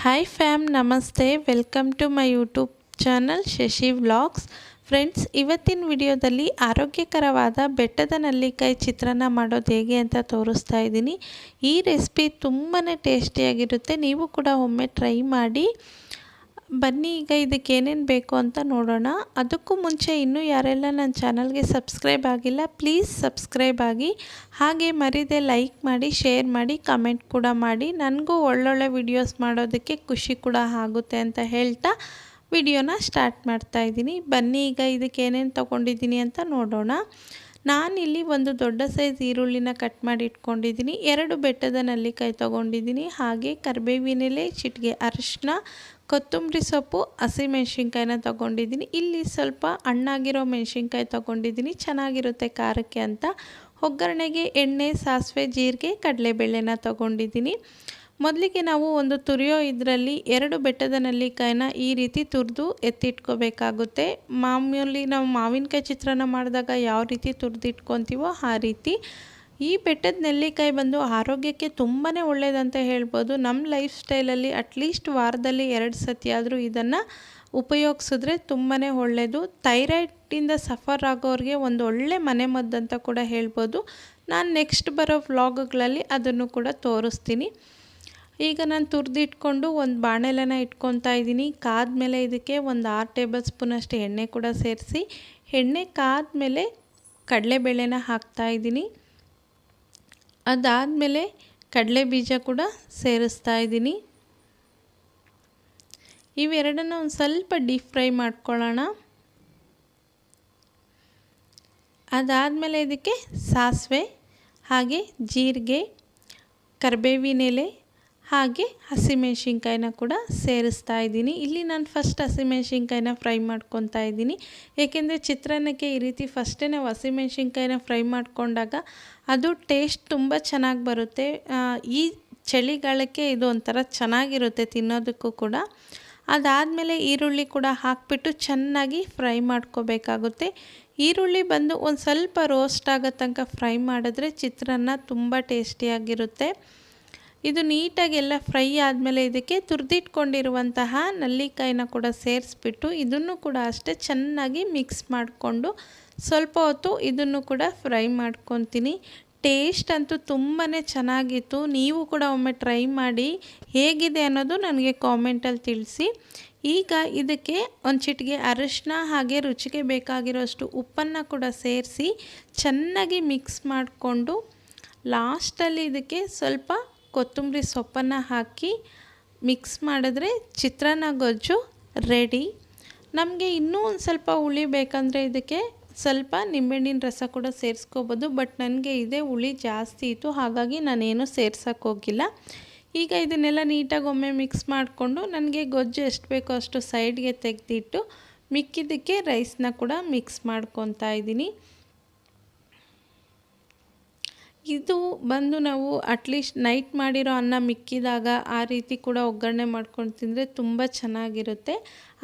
Hi fam ನಮಸ್ತೆ welcome to my YouTube channel Shashi vlogs friends ಇವತ್ತಿನ ವಿಡಿಯೋದಲ್ಲಿ ಆರೋಗ್ಯಕರವಾದ ಬೆಟ್ಟದ ನಲ್ಲಿಕಾಯಿ ಚಿತ್ರಾನ್ನ ಮಾಡೋದು ಹೇಗೆ ಅಂತ ತೋರಿಸ್ತಾ ಇದ್ದೀನಿ. ಈ ರೆಸಿಪಿ ತುಂಬಾ ಟೇಸ್ಟಿಯಾಗಿರುತ್ತೆ ನೀವು ಕೂಡ ಒಮ್ಮೆ ಟ್ರೈ ಮಾಡಿ. ಬನ್ನಿ, ಈಗ ಇದಕ್ಕೆ ಏನೇನು ಬೇಕು ಅಂತ ನೋಡೋಣ. ಅದಕ್ಕೂ ಮುಂಚೆ ಇನ್ನೂ ಯಾರೆಲ್ಲ ನನ್ನ ಚಾನಲ್ಗೆ ಸಬ್ಸ್ಕ್ರೈಬ್ ಆಗಿಲ್ಲ, ಪ್ಲೀಸ್ ಸಬ್ಸ್ಕ್ರೈಬ್ ಆಗಿ. ಹಾಗೆ ಮರಿದೆ ಲೈಕ್ ಮಾಡಿ, ಶೇರ್ ಮಾಡಿ, ಕಮೆಂಟ್ ಕೂಡ ಮಾಡಿ. ನನಗೂ ಒಳ್ಳೊಳ್ಳೆ ವಿಡಿಯೋಸ್ ಮಾಡೋದಕ್ಕೆ ಖುಷಿ ಕೂಡ ಆಗುತ್ತೆ ಅಂತ ಹೇಳ್ತಾ ವಿಡಿಯೋನ ಸ್ಟಾರ್ಟ್ ಮಾಡ್ತಾ ಇದ್ದೀನಿ. ಬನ್ನಿ, ಈಗ ಇದಕ್ಕೆ ಏನೇನು ತೊಗೊಂಡಿದ್ದೀನಿ ಅಂತ ನೋಡೋಣ. ನಾನಿಲ್ಲಿ ಒಂದು ದೊಡ್ಡ ಸೈಜ್ ಈರುಳ್ಳಿನ ಕಟ್ ಮಾಡಿ ಇಟ್ಕೊಂಡಿದ್ದೀನಿ. ಎರಡು ಬೆಟ್ಟದ ನಲ್ಲಿಕಾಯಿ ತೊಗೊಂಡಿದ್ದೀನಿ. ಹಾಗೆ ಕರಿಬೇವಿನೆಲೆ, ಚಿಟಿಗೆ ಅರಿಶಿನ ಕೊತ್ತಂಬರಿ ಸೊಪ್ಪು ಹಸಿಮೆಣ್ಸಿನ್ಕಾಯಿನ ತೊಗೊಂಡಿದ್ದೀನಿ. ಇಲ್ಲಿ ಸ್ವಲ್ಪ ಹಣ್ಣಾಗಿರೋ ಮೆಣಸಿನ್ಕಾಯಿ ತೊಗೊಂಡಿದ್ದೀನಿ. ಚೆನ್ನಾಗಿರುತ್ತೆ ಖಾರಕ್ಕೆ ಅಂತ. ಒಗ್ಗರಣೆಗೆ ಎಣ್ಣೆ, ಸಾಸಿವೆ, ಜೀರಿಗೆ, ಕಡಲೆಬೇಳೆನ ತೊಗೊಂಡಿದ್ದೀನಿ. ಮೊದಲಿಗೆ ನಾವು ಒಂದು ತುರಿಯೋ ಇದರಲ್ಲಿ ಎರಡು ಬೆಟ್ಟದ ನಲ್ಲಿಕಾಯಿನ ಈ ರೀತಿ ತುರಿದು ಎತ್ತಿಟ್ಕೋಬೇಕಾಗುತ್ತೆ. ಮಾಮೂಲಿ ನಾವು ಮಾವಿನಕಾಯಿ ಚಿತ್ರಾನ್ನ ಮಾಡಿದಾಗ ಯಾವ ರೀತಿ ತುರಿದಿಟ್ಕೊತೀವೋ ಆ ರೀತಿ. ಈ ಬೆಟ್ಟದ ನೆಲ್ಲಿಕಾಯಿ ಬಂದು ಆರೋಗ್ಯಕ್ಕೆ ತುಂಬಾ ಒಳ್ಳೆಯದಂತ ಹೇಳ್ಬೋದು. ನಮ್ಮ ಲೈಫ್ ಸ್ಟೈಲಲ್ಲಿ ಅಟ್ಲೀಸ್ಟ್ ವಾರದಲ್ಲಿ ಎರಡು ಸತಿ ಆದರೂ ಇದನ್ನು ಉಪಯೋಗಿಸಿದ್ರೆ ತುಂಬಾ ಒಳ್ಳೆಯದು ಥೈರಾಯ್ಡಿಂದ ಸಫರ್ ಆಗೋರಿಗೆ ಒಂದು ಒಳ್ಳೆ ಮನೆ ಮದ್ದಂತ ಕೂಡ ಹೇಳ್ಬೋದು. ನಾನು ನೆಕ್ಸ್ಟ್ ಬರೋ ವ್ಲಾಗ್ಗಳಲ್ಲಿ ಅದನ್ನು ಕೂಡ ತೋರಿಸ್ತೀನಿ. ಈಗ ನಾನು ತುರಿದಿಟ್ಕೊಂಡು ಒಂದು ಬಾಣಲೆನ ಇಟ್ಕೊತಾ ಇದ್ದೀನಿ. ಕಾದ್ಮೇಲೆ ಇದಕ್ಕೆ ಒಂದು ಆರು ಟೇಬಲ್ ಸ್ಪೂನಷ್ಟು ಎಣ್ಣೆ ಕೂಡ ಸೇರಿಸಿ, ಎಣ್ಣೆ ಕಾದ್ಮೇಲೆ ಕಡಲೆಬೇಳೆನ ಹಾಕ್ತಾಯಿದ್ದೀನಿ ಅದಾದಮೇಲೆ ಕಡಲೆ ಬೀಜ ಕೂಡ ಸೇರಿಸ್ತಾ ಇದ್ದೀನಿ. ಇವೆರಡನ್ನ ಒಂದು ಸ್ವಲ್ಪ ಡೀಪ್ ಫ್ರೈ ಮಾಡ್ಕೊಳ್ಳೋಣ. ಅದಾದಮೇಲೆ ಇದಕ್ಕೆ ಸಾಸಿವೆ, ಹಾಗೆ ಜೀರಿಗೆ ಕರಿಬೇವಿನೆಲೆ ಹಾಗೆ ಹಸಿಮೆಣ್ಸಿನ್ಕಾಯಿನ ಕೂಡ ಸೇರಿಸ್ತಾ ಇದ್ದೀನಿ. ಇಲ್ಲಿ ನಾನು ಫಸ್ಟ್ ಹಸಿಮೆಣ್ಸಿನ್ಕಾಯಿನ ಫ್ರೈ ಮಾಡ್ಕೊತಾ ಇದ್ದೀನಿ. ಏಕೆಂದರೆ ಚಿತ್ರಾನ್ನಕ್ಕೆ ಈ ರೀತಿ ಫಸ್ಟೇ ನಾವು ಹಸಿಮೆಣ್ಸಿನ್ಕಾಯಿನ ಫ್ರೈ ಮಾಡಿಕೊಂಡಾಗ ಅದು ಟೇಸ್ಟ್ ತುಂಬ ಚೆನ್ನಾಗಿ ಬರುತ್ತೆ. ಈ ಚಳಿಗಾಲಕ್ಕೆ ಇದು ಒಂಥರ ಚೆನ್ನಾಗಿರುತ್ತೆ ತಿನ್ನೋದಕ್ಕೂ ಕೂಡ. ಅದಾದಮೇಲೆ ಈರುಳ್ಳಿ ಕೂಡ ಹಾಕಿಬಿಟ್ಟು ಚೆನ್ನಾಗಿ ಫ್ರೈ ಮಾಡ್ಕೋಬೇಕಾಗುತ್ತೆ. ಈರುಳ್ಳಿ ಬಂದು ಒಂದು ಸ್ವಲ್ಪ ರೋಸ್ಟ್ ಆಗೋ ತನಕ ಫ್ರೈ ಮಾಡಿದ್ರೆ ಚಿತ್ರಾನ್ನ ತುಂಬ ಟೇಸ್ಟಿಯಾಗಿರುತ್ತೆ ಇದು ನೀಟಾಗೆಲ್ಲ ಫ್ರೈ ಆದಮೇಲೆ ಇದಕ್ಕೆ ತುರಿದಿಟ್ಕೊಂಡಿರುವಂತಹ ನಲ್ಲಿಕಾಯಿನ ಕೂಡ ಸೇರಿಸ್ಬಿಟ್ಟು ಇದನ್ನು ಕೂಡ ಅಷ್ಟೇ ಚೆನ್ನಾಗಿ ಮಿಕ್ಸ್ ಮಾಡಿಕೊಂಡು ಸ್ವಲ್ಪ ಹೊತ್ತು ಇದನ್ನು ಕೂಡ ಫ್ರೈ ಮಾಡ್ಕೊತೀನಿ. ಟೇಸ್ಟ್ ಅಂತೂ ತುಂಬಾ ಚೆನ್ನಾಗಿತ್ತು. ನೀವು ಕೂಡ ಒಮ್ಮೆ ಟ್ರೈ ಮಾಡಿ ಹೇಗಿದೆ ಅನ್ನೋದು ನನಗೆ ಕಾಮೆಂಟಲ್ಲಿ ತಿಳಿಸಿ. ಈಗ ಇದಕ್ಕೆ ಒಂದು ಚಿಟಿಗೆ ಅರಿಶಿನ ಹಾಗೆ ರುಚಿಗೆ ಬೇಕಾಗಿರೋಷ್ಟು ಉಪ್ಪನ್ನು ಕೂಡ ಸೇರಿಸಿ ಚೆನ್ನಾಗಿ ಮಿಕ್ಸ್ ಮಾಡಿಕೊಂಡು ಲಾಸ್ಟಲ್ಲಿ ಇದಕ್ಕೆ ಸ್ವಲ್ಪ ಕೊತ್ತಂಬರಿ ಸೊಪ್ಪನ್ನು ಹಾಕಿ ಮಿಕ್ಸ್ ಮಾಡಿದ್ರೆ ಚಿತ್ರಾನ್ನ ಗೊಜ್ಜು ರೆಡಿ. ನಮಗೆ ಇನ್ನೂ ಒಂದು ಸ್ವಲ್ಪ ಹುಳಿ ಬೇಕಂದರೆ ಇದಕ್ಕೆ ಸ್ವಲ್ಪ ನಿಂಬೆಹಣ್ಣಿನ ರಸ ಕೂಡ ಸೇರಿಸ್ಕೋಬೋದು, ಬಟ್ ನನಗೆ ಇದೇ ಹುಳಿ ಜಾಸ್ತಿ ಇತ್ತು, ಹಾಗಾಗಿ ನಾನೇನು ಸೇರ್ಸೋಕ್ಕೆ ಹೋಗಿಲ್ಲ. ಈಗ ಇದನ್ನೆಲ್ಲ ನೀಟಾಗಿ ಒಮ್ಮೆ ಮಿಕ್ಸ್ ಮಾಡಿಕೊಂಡು ನನಗೆ ಗೊಜ್ಜು ಎಷ್ಟು ಬೇಕೋ ಅಷ್ಟು ಸೈಡ್ಗೆ ತೆಗೆದಿಟ್ಟು ಮಿಕ್ಕಿದ್ದಕ್ಕೆ ರೈಸ್ನ ಕೂಡ ಮಿಕ್ಸ್ ಮಾಡ್ಕೊತಾ ಇದ್ದೀನಿ. ಇದು ಬಂದು ನಾವು ಅಟ್ಲೀಸ್ಟ್ ನೈಟ್ ಮಾಡಿರೋ ಅನ್ನ ಮಿಕ್ಕಿದಾಗ ಆ ರೀತಿ ಕೂಡ ಒಗ್ಗರಣೆ ಮಾಡ್ಕೊಂಡು ತಿಂದರೆ ತುಂಬ ಚೆನ್ನಾಗಿರುತ್ತೆ.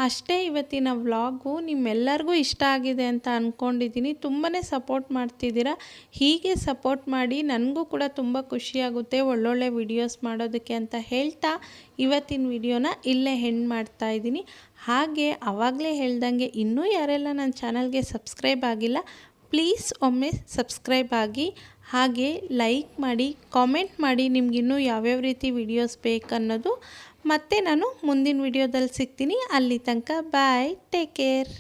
ಅಷ್ಟೇ ಇವತ್ತಿನ ವ್ಲಾಗು ನಿಮ್ಮೆಲ್ಲರಿಗೂ ಇಷ್ಟ ಆಗಿದೆ ಅಂತ ಅಂದ್ಕೊಂಡಿದ್ದೀನಿ ತುಂಬಾ ಸಪೋರ್ಟ್ ಮಾಡ್ತಿದ್ದೀರಾ. ಹೀಗೆ ಸಪೋರ್ಟ್ ಮಾಡಿ ನನಗೂ ಕೂಡ ತುಂಬ ಖುಷಿಯಾಗುತ್ತೆ ಒಳ್ಳೊಳ್ಳೆ ವಿಡಿಯೋಸ್ ಮಾಡೋದಕ್ಕೆ ಅಂತ ಹೇಳ್ತಾ ಇವತ್ತಿನ ವಿಡಿಯೋನ ಇಲ್ಲೇ ಹೆಣ್ಣು ಮಾಡ್ತಾ ಇದ್ದೀನಿ. ಹಾಗೆ ಆವಾಗಲೇ ಹೇಳ್ದಂಗೆ ಇನ್ನೂ ಯಾರೆಲ್ಲ ನನ್ನ ಚಾನಲ್ಗೆ ಸಬ್ಸ್ಕ್ರೈಬ್ ಆಗಿಲ್ಲ ಪ್ಲೀಸ್ ಒಮ್ಮೆ ಸಬ್ಸ್ಕ್ರೈಬ್ ಆಗಿ ಹಾಗೆ ಲೈಕ್ ಮಾಡಿ, ಕಾಮೆಂಟ್ ಮಾಡಿ ನಿಮಗಿನ್ನೂ ಯಾವ್ಯಾವ ರೀತಿ ವಿಡಿಯೋಸ್ ಬೇಕನ್ನೋದು ಮತ್ತೆ ನಾನು ಮುಂದಿನ ವಿಡಿಯೋದಲ್ಲಿ ಸಿಗ್ತೀನಿ. ಅಲ್ಲಿ ತನಕ ಬಾಯ್, ಟೇಕ್ ಕೇರ್.